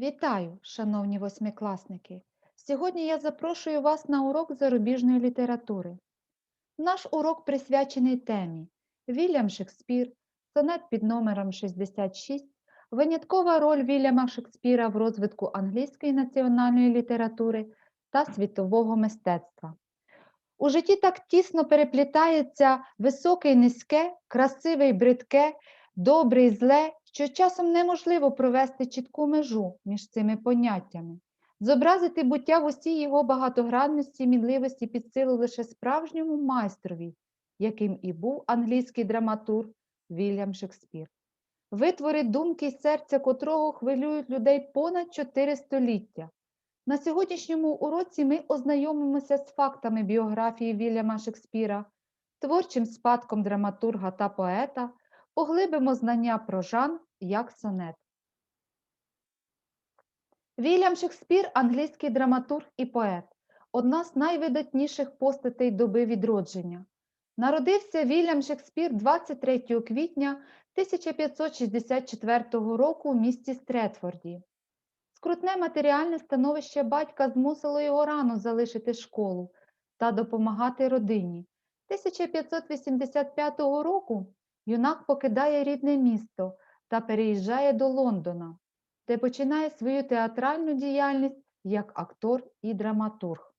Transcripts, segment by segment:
Вітаю, шановні восьмикласники! Сьогодні я запрошую вас на урок зарубіжної літератури. Наш урок присвячений темі Вільям Шекспір, сонет під номером 66, виняткова роль Вільяма Шекспіра в розвитку англійської національної літератури та світового мистецтва. У житті так тісно переплітається високе і низьке, красиве і бридке, добре і зле, що часом неможливо провести чітку межу між цими поняттями, зобразити буття в усій його багатогранності і мінливості під силу лише справжньому майстрові, яким і був англійський драматург Вільям Шекспір. Витвори думки й серця котрого хвилюють людей понад чотири століття. На сьогоднішньому уроці ми ознайомимося з фактами біографії Вільяма Шекспіра, творчим спадком драматурга та поета, поглибимо знання про Жан як сонет. Вільям Шекспір англійський драматург і поет, одна з найвидатніших постатей доби відродження. Народився Вільям Шекспір 23 квітня 1564 року в місті Стретфорді. Скрутне матеріальне становище батька змусило його рано залишити школу та допомагати родині. 1585 року юнак покидає рідне місто та переїжджає до Лондона, де починає свою театральну діяльність як актор і драматург.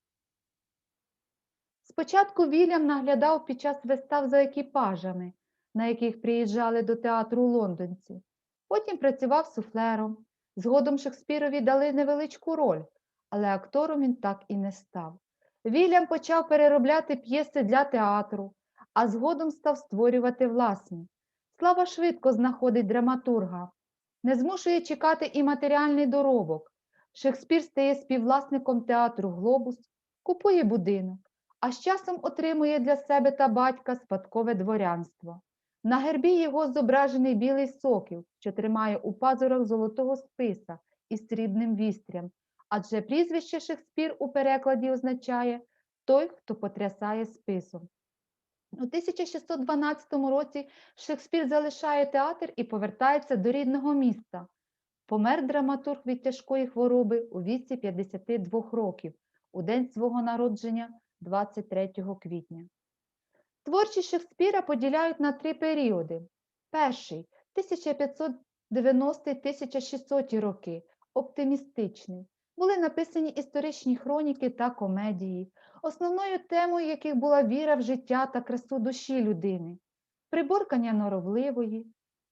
Спочатку Вільям наглядав під час вистав за екіпажами, на яких приїжджали до театру лондонці. Потім працював суфлером. Згодом Шекспірові дали невеличку роль, але актором він так і не став. Вільям почав переробляти п'єси для театру, а згодом став створювати власні. Слава швидко знаходить драматурга, не змушує чекати і матеріальний доробок. Шекспір стає співвласником театру Глобус, купує будинок, а з часом отримує для себе та батька спадкове дворянство. На гербі його зображений білий сокіл, що тримає у пазурах золотого списа із срібним вістрям, адже прізвище Шекспір у перекладі означає той, хто потрясає списом. У 1612 році Шекспір залишає театр і повертається до рідного міста. Помер драматург від тяжкої хвороби у віці 52 років, у день свого народження 23 квітня. Творчість Шекспіра поділяють на три періоди. Перший 1590-1600 роки, оптимістичний. Були написані історичні хроніки та комедії, основною темою яких була віра в життя та красу душі людини, приборкання норовливої,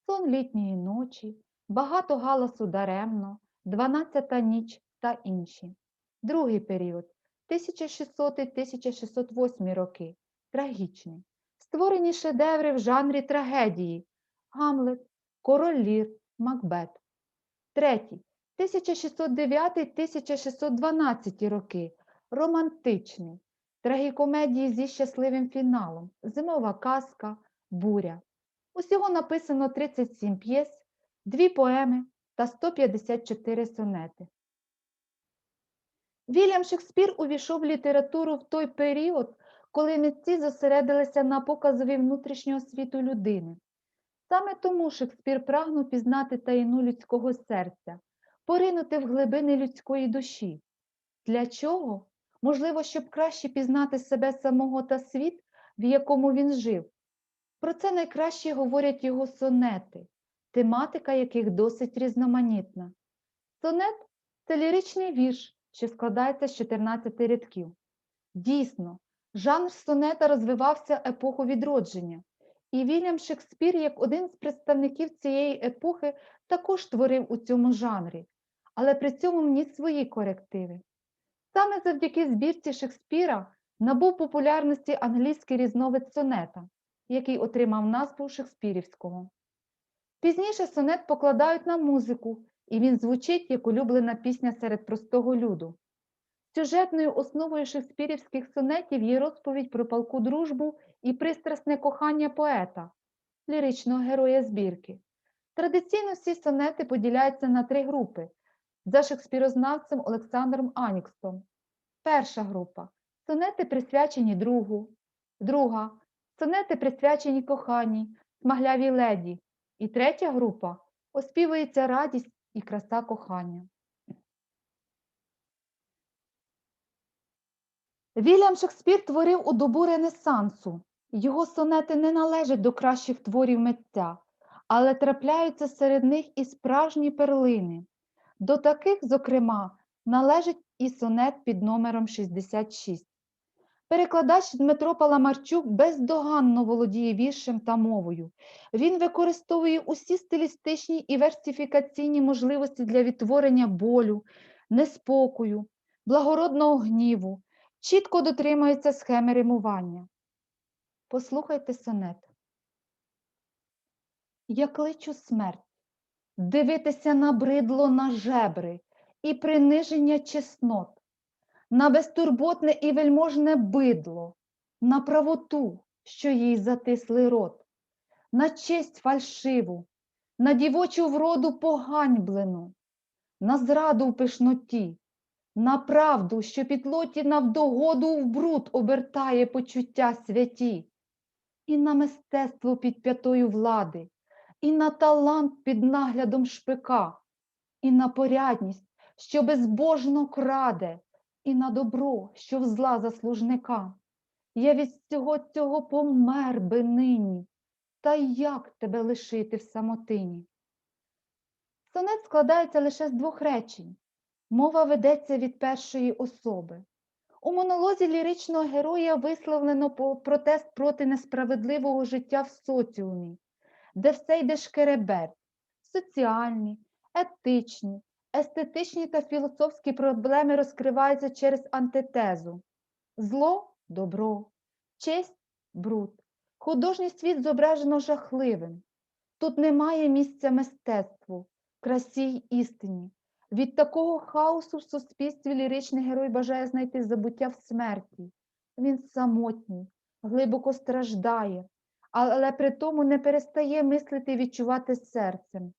сон літньої ночі, багато галасу даремно, дванадцята ніч та інші. Другий період 1600-1608 роки трагічний. Створені шедеври в жанрі трагедії Гамлет, Король Лір, Макбет. Третій 1609-1612 роки романтичний, трагікомедії зі щасливим фіналом, зимова казка, буря. Усього написано 37 п'єс, дві поеми та 154 сонети. Вільям Шекспір увійшов в літературу в той період, коли митці зосередилися на показові внутрішнього світу людини. Саме тому Шекспір прагнув пізнати таїну людського серця, поринути в глибини людської душі. Для чого? Можливо, щоб краще пізнати себе самого та світ, в якому він жив. Про це найкраще говорять його сонети, тематика яких досить різноманітна. Сонет це ліричний вірш, що складається з 14 рядків. Дійсно, жанр сонета розвивався епоху відродження, і Вільям Шекспір, як один з представників цієї епохи, також творив у цьому жанрі, але при цьому вніс свої корективи. Саме завдяки збірці Шекспіра набув популярності англійський різновид сонета, який отримав назву Шекспірівського. Пізніше сонет покладають на музику, і він звучить як улюблена пісня серед простого люду. Сюжетною основою шекспірівських сонетів є розповідь про палку дружбу і пристрасне кохання поета, ліричного героя збірки. Традиційно всі сонети поділяються на три групи за шекспірознавцем Олександром Аніксом. Перша група сонети присвячені другу, друга сонети присвячені коханій, смаглявій леді. І третя група оспівується радість і краса кохання. Вільям Шекспір творив у добу Ренесансу. Його сонети не належать до кращих творів митця, але трапляються серед них і справжні перлини. До таких, зокрема, належить і сонет під номером 66. Перекладач Дмитро Паламарчук бездоганно володіє віршем та мовою. Він використовує усі стилістичні і версифікаційні можливості для відтворення болю, неспокою, благородного гніву, чітко дотримується схеми римування. Послухайте сонет. Я кличу смерть, дивитися на бридло на жебри і приниження чеснот, на безтурботне і вельможне бидло, на правоту, що їй затисли рот, на честь фальшиву, на дівочу вроду поганьблену, на зраду в пишноті, на правду, що підлоті навдогоду в бруд обертає почуття святі, і на мистецтво під п'ятою влади, і на талант під наглядом шпика, і на порядність, що безбожно краде, і на добро, що в зла заслужника. Я від всього цього помер би нині, та як тебе лишити в самотині? Сонет складається лише з двох речень. Мова ведеться від першої особи. У монолозі ліричного героя висловлено протест проти несправедливого життя в соціумі, де все йде шкереберть, соціальні, етичні, естетичні та філософські проблеми розкриваються через антитезу. Зло добро, честь бруд. Художній світ зображено жахливим. Тут немає місця мистецтву, красі й істині. Від такого хаосу в суспільстві ліричний герой бажає знайти забуття в смерті. Він самотній, глибоко страждає, але при тому не перестає мислити і відчувати серцем.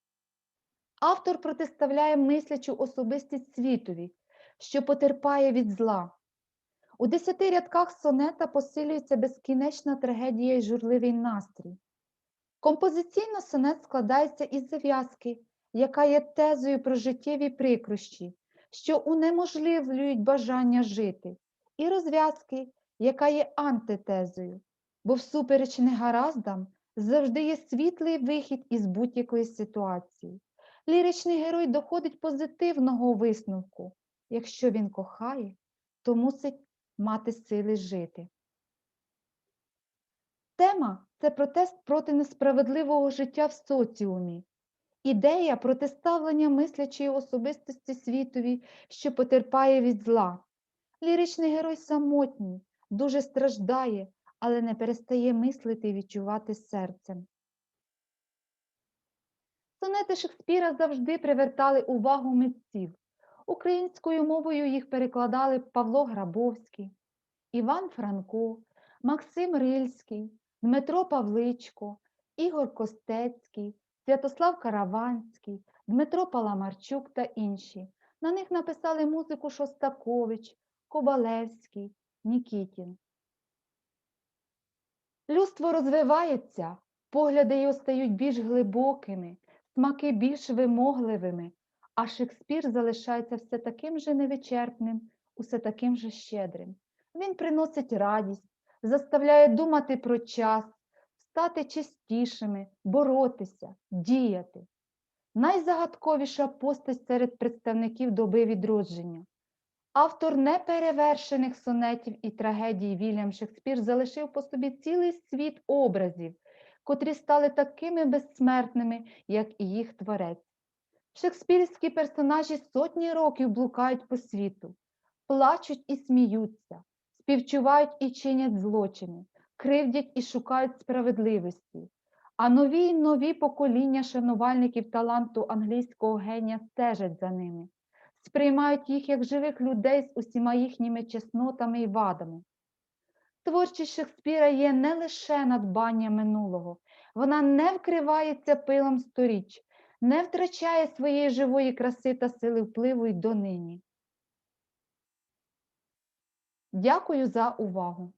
Автор протиставляє мислячу особистість світові, що потерпає від зла. У десяти рядках сонета посилюється безкінечна трагедія і журливий настрій. Композиційно сонет складається із зав'язки, яка є тезою про життєві прикрощі, що унеможливлюють бажання жити, і розв'язки, яка є антитезою, бо всупереч негараздам завжди є світлий вихід із будь-якої ситуації. Ліричний герой доходить позитивного висновку. Якщо він кохає, то мусить мати сили жити. Тема це протест проти несправедливого життя в соціумі, ідея протиставлення мислячої особистості світові, що потерпає від зла. Ліричний герой самотній, дуже страждає, але не перестає мислити і відчувати серцем. Сонети Шекспіра завжди привертали увагу митців. Українською мовою їх перекладали Павло Грабовський, Іван Франко, Максим Рильський, Дмитро Павличко, Ігор Костецький, Святослав Караванський, Дмитро Паламарчук та інші. На них написали музику Шостакович, Кобалевський, Нікітін. Людство розвивається, погляди його стають більш глибокими, смаки більш вимогливими, а Шекспір залишається все таким же невичерпним, усе таким же щедрим. Він приносить радість, заставляє думати про час, стати чистішими, боротися, діяти. Найзагадковіша постать серед представників доби відродження. Автор неперевершених сонетів і трагедій Вільям Шекспір залишив по собі цілий світ образів, котрі стали такими безсмертними, як і їх творець. Шекспірські персонажі сотні років блукають по світу, плачуть і сміються, співчувають і чинять злочини, кривдять і шукають справедливості. А нові й нові покоління шанувальників таланту англійського генія стежать за ними, сприймають їх як живих людей з усіма їхніми чеснотами і вадами. Творчість Шекспіра є не лише надбання минулого, вона не вкривається пилом сторіч, не втрачає своєї живої краси та сили впливу й донині. Дякую за увагу!